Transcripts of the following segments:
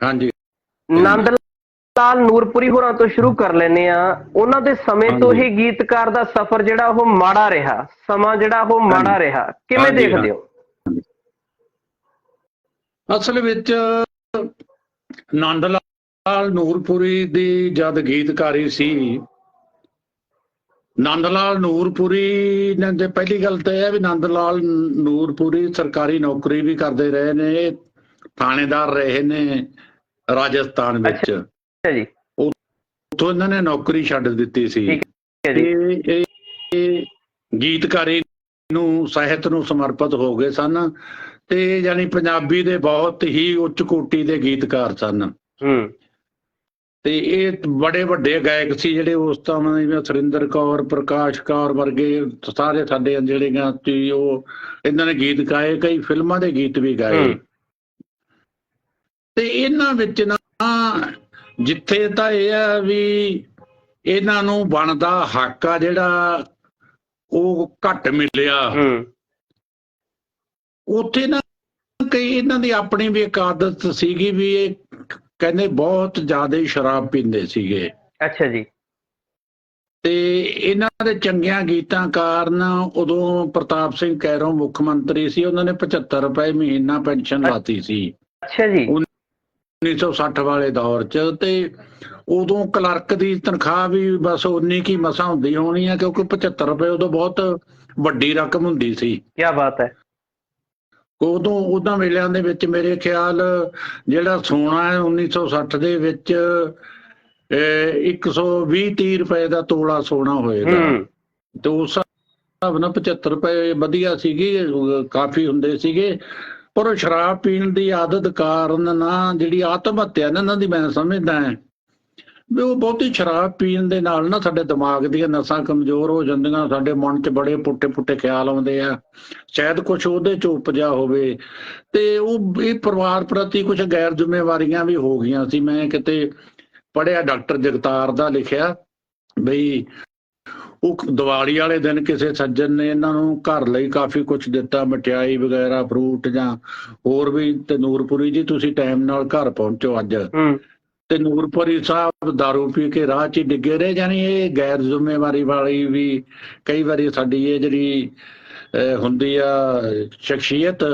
ਹਾਂਜੀ। ਨੰਦ ਲਾਲ ਨੂਰਪੁਰੀ ਹੋਰਾਂ ਤੋਂ ਸ਼ੁਰੂ ਕਰ ਲੈਨੇ ਆ ਉਹਨਾਂ ਦੇ ਸਮੇਂ ਤੋਂ। ਹੀ ਗੀਤਕਾਰ ਦਾ ਸਫ਼ਰ ਜਿਹੜਾ ਉਹ ਮਾੜਾ ਰਿਹਾ। ਸਮਾਂ ਜਿਹੜਾ ਉਹ ਮਾੜਾ। ਰਿਹਾ। ਕਿਵੇਂ ਦੇਖਦੇ ਹੋ? ਅਸਲ ਵਿੱਚ ਨੰਦ ਲਾਲ ਨੂਰਪੁਰੀ ਦੀ ਜਦ ਗੀਤਕਾਰੀ ਸੀ ਨੰਦ ਲਾਲ ਨੂਰਪੁਰੀ ਨੇ ਤੇ ਪਹਿਲੀ ਗੱਲ ਤਾਂ ਇਹ ਹੈ ਵੀ ਨੰਦ ਲਾਲ ਨੂਰਪੁਰੀ ਸਰਕਾਰੀ ਨੌਕਰੀ ਵੀ ਕਰਦੇ ਰਹੇ ਨੇ ਥਾਣੇਦਾਰ ਰਹੇ ਨੇ ਰਾਜਸਥਾਨ ਵਿੱਚ। ਅੱਛਾ ਜੀ। ਉੱਥੋਂ ਇਹਨਾਂ ਨੇ ਨੌਕਰੀ ਛੱਡ ਦਿੱਤੀ ਸੀ। ਇਹ ਇਹ- ਗੀਤਕਾਰੀ ਨੂੰ ਸਾਹਿਤ ਨੂੰ ਸਮਰਪਿਤ ਹੋ ਗਏ ਸਨ ਤੇ ਯਾਨੀ ਪੰਜਾਬੀ ਦੇ ਬਹੁਤ ਹੀ ਉੱਚ ਕੋਟੀ ਦੇ ਗੀਤਕਾਰ ਸਨ। ਹੂੰ। ਤੇ ਇਹ ਬੜੇ ਵੱਡੇ ਗਾਇਕ ਸੀ ਜਿਹੜੇ ਉਸ ਸਮੇਂ ਜਿਵੇਂ ਸੁਰਿੰਦਰ ਕੌਰ ਪ੍ਰਕਾਸ਼ ਕੌਰ ਵਰਗੇ ਸਾਰੇ ਸਾਡੇ ਜਿਹੜੇ ਗਾ ਸੀ ਉਹ ਇਹਨਾਂ ਨੇ ਗੀਤ ਗਾਏ ਕਈ ਫਿਲਮਾਂ ਦੇ ਗੀਤ ਵੀ ਗਾਏ। ਤੇ ਇਹਨਾਂ ਵਿੱਚ ਨਾ ਜਿੱਥੇ ਤਾਂ ਇਹ ਆ ਵੀ ਇਹਨਾਂ ਨੂੰ ਬਣਦਾ ਹੱਕ ਆ ਜਿਹੜਾ ਉਹ ਘੱਟ ਮਿਲਿਆ। ਹੂੰ। ਉੱਥੇ ਨਾ ਕਈ ਇਹਨਾਂ ਦੀ ਆਪਣੀ ਵੀ ਇੱਕ ਆਦਤ ਸੀਗੀ ਵੀ ਇਹ ਕਹਿੰਦੇ ਬਹੁਤ ਜ਼ਿਆਦਾ ਸ਼ਰਾਬ ਪੀਂਦੇ ਸੀਗੇ। ਅੱਛਾ ਜੀ। ਤੇ ਇਹਨਾਂ ਦੇ ਚੰਗਿਆਂ ਗੀਤਾਂ ਕਾਰਨ ਉਦੋਂ ਪ੍ਰਤਾਪ ਸਿੰਘ ਕੈਰੋਂ ਮੁੱਖ ਮੰਤਰੀ ਸੀ ਉਹਨਾਂ ਨੇ 75 ਰੁਪਏ ਮਹੀਨਾ ਪੈਨਸ਼ਨ ਲਾਤੀ ਸੀ। ਅੱਛਾ ਜੀ। 1960 ਵਾਲੇ ਦੌਰ 'ਚ ਤੇ ਉਦੋਂ ਕਲਰਕ ਦੀ ਤਨਖਾਹ ਵੀ ਬਸ ਉਨੀ ਕੀ ਮਸਾ ਹੁੰਦੀ ਹੋਣੀ ਆ ਕਿਉਂਕਿ 75 ਰੁਪਏ ਉਦੋਂ ਬਹੁਤ ਵੱਡੀ ਰਕਮ ਹੁੰਦੀ ਸੀ। ਕੀ ਬਾਤ ਹੈ। ਉਦੋਂ ਉਹਨਾਂ ਵੇਲਿਆਂ ਦੇ ਵਿੱਚ ਮੇਰੇ ਖਿਆਲ ਜਿਹੜਾ ਸੋਨਾ ਹੈ 1960 ਦੇ ਵਿੱਚ ਅਹ, 120 30 ਰੁਪਏ ਦਾ ਤੋਲਾ ਸੋਨਾ ਹੋਏਗਾ। ਤੇ ਉਸ ਹਿਸਾਬ ਨਾਲ 75 ਰੁਪਏ ਵਧੀਆ ਸੀਗੀ ਕਾਫੀ ਹੁੰਦੇ ਸੀਗੇ। ਪਰ ਉਹ ਸ਼ਰਾਬ ਪੀਣ ਦੀ ਆਦਤ ਕਾਰਨ ਨਾ ਜਿਹੜੀ ਆਤਮ ਹੱਤਿਆ ਨਾ ਇਹਨਾਂ ਦੀ ਮੈਂ ਸਮਝਦਾ ਹਾਂ। ਵੀ ਉਹ ਬਹੁਤੀ ਸ਼ਰਾਬ ਪੀਣ ਦੇ ਨਾਲ ਨਾ ਸਾਡੇ ਦਿਮਾਗ ਦੀਆਂ ਨਸਾਂ ਕਮਜ਼ੋਰ ਹੋ ਜਾਂਦੀਆਂ, ਸਾਡੇ ਮਨ 'ਚ ਬੜੇ ਪੁੱਟੇ ਪੁੱਟੇ ਖਿਆਲ ਆਉਂਦੇ ਆ। ਸ਼ਾਇਦ ਕੁਝ ਉਹਦੇ 'ਚ ਉਪਜਾ ਹੋਵੇ। ਤੇ ਉਹ ਇਹ ਪਰਿਵਾਰ ਪ੍ਰਤੀ ਕੁਝ ਗੈਰ ਜ਼ਿੰਮੇਵਾਰੀਆਂ ਵੀ ਹੋ ਗਈਆਂ ਸੀ। ਮੈਂ ਕਿਤੇ ਪੜਿਆ ਡਾਕਟਰ ਜਗਤਾਰ ਦਾ ਲਿਖਿਆ, ਬਈ ਉਹ ਦੀਵਾਲੀ ਵਾਲੇ ਦਿਨ ਕਿਸੇ ਸੱਜਣ ਨੇ ਇਹਨਾਂ ਨੂੰ ਘਰ ਲਈ ਕਾਫੀ ਕੁਝ ਦਿੱਤਾ ਮਠਿਆਈ ਵਗੈਰਾ ਫਰੂਟ ਜਾਂ ਹੋਰ ਵੀ ਤੇ ਨੂਰਪੁਰੀ ਜੀ ਤੁਸੀਂ ਟਾਈਮ ਨਾਲ ਘਰ ਪਹੁੰਚੋ ਅੱਜ। ਤੇ ਨੂਰਪੁਰੀ ਸਾਹਿਬ दारू ਪੀ ਕੇ ਰਾਹ 'ਚ ਡਿੱਗੇ ਰਹੇ ਜਾਨੀ ਇਹ ਗੈਰ ਜ਼ਿੰਮੇਵਾਰੀ ਵਾਲੀ ਵੀ ਕਈ ਵਾਰੀ ਸਾਡੀ ਇਹ ਜਿਹੜੀ ਹੁੰਦੀ ਆ ਸ਼ਖਸੀਅਤ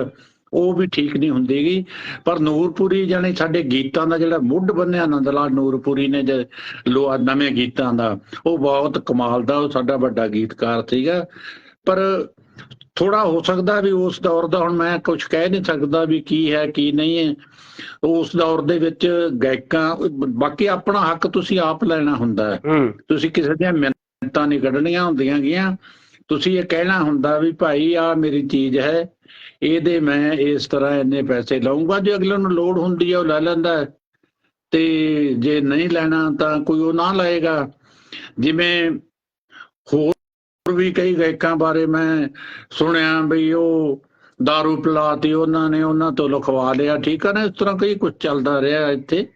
ਉਹ ਵੀ ਠੀਕ ਨਹੀਂ ਹੁੰਦੀਗੀ ਪਰ ਨੂਰਪੁਰੀ ਜਾਨੀ ਸਾਡੇ ਗੀਤਾਂ ਦਾ ਜਿਹੜਾ ਮੁੱਢ ਬੰਨਿਆ ਆਨੰਦ ਲਾਲ ਨੂਰਪੁਰੀ ਨੇ ਜੇ ਲੋ ਨਵੇਂ ਗੀਤਾਂ ਦਾ ਉਹ ਬਹੁਤ ਕਮਾਲ ਦਾ ਉਹ ਸਾਡਾ ਵੱਡਾ ਗੀਤਕਾਰ ਸੀਗਾ। ਪਰ ਥੋੜਾ ਹੋ ਸਕਦਾ ਵੀ ਉਸ ਦੌਰ ਦਾ ਹੁਣ ਮੈਂ ਕੁਝ ਕਹਿ ਨਹੀਂ ਸਕਦਾ ਵੀ ਕੀ ਹੈ ਕੀ ਨਹੀਂ ਹੈ। ਉਸ ਦੌਰ ਦੇ ਵਿੱਚ ਗਾਇਕਾਂ ਬਾਕੀ ਆਪਣਾ ਹੱਕ ਤੁਸੀਂ ਆਪ ਲੈਣਾ ਹੁੰਦਾ ਹੈ। ਤੁਸੀਂ ਕਿਸੇ ਦੀਆਂ ਮਿਹਨਤਾਂ ਨਹੀਂ ਕੱਢਣੀਆਂ ਹੁੰਦੀਆਂ ਗੀਆਂ। ਤੁਸੀਂ ਇਹ ਕਹਿਣਾ ਹੁੰਦਾ ਵੀ ਭਾਈ ਆ ਮੇਰੀ ਚੀਜ਼ ਹੈ ਇਹਦੇ ਮੈਂ ਇਸ ਤਰ੍ਹਾਂ ਇੰਨੇ ਪੈਸੇ ਲਵਾਂਗਾ ਜੇ ਅਗਲੇ ਨੂੰ ਲੋੜ ਹੁੰਦੀ ਹੈ ਉਹ ਲੈ ਲੈਂਦਾ ਤੇ ਜੇ ਨਹੀਂ ਲੈਣਾ ਤਾਂ ਕੋਈ ਉਹ ਨਾ ਲਏਗਾ। ਜਿਵੇਂ ਹੋਰ ਵੀ ਕਈ ਗਾਇਕਾਂ ਬਾਰੇ ਮੈਂ ਸੁਣਿਆ ਵੀ ਉਹ दारू ਪਿਲਾਤੀ, ਉਹਨਾਂ ਨੇ ਉਹਨਾਂ ਤੋਂ ਲਿਖਵਾ ਲਿਆ। ਠੀਕ ਹੈ ਨਾ, ਇਸ ਤਰ੍ਹਾਂ ਕਈ ਕੁਝ ਚੱਲਦਾ ਰਿਹਾ ਇੱਥੇ।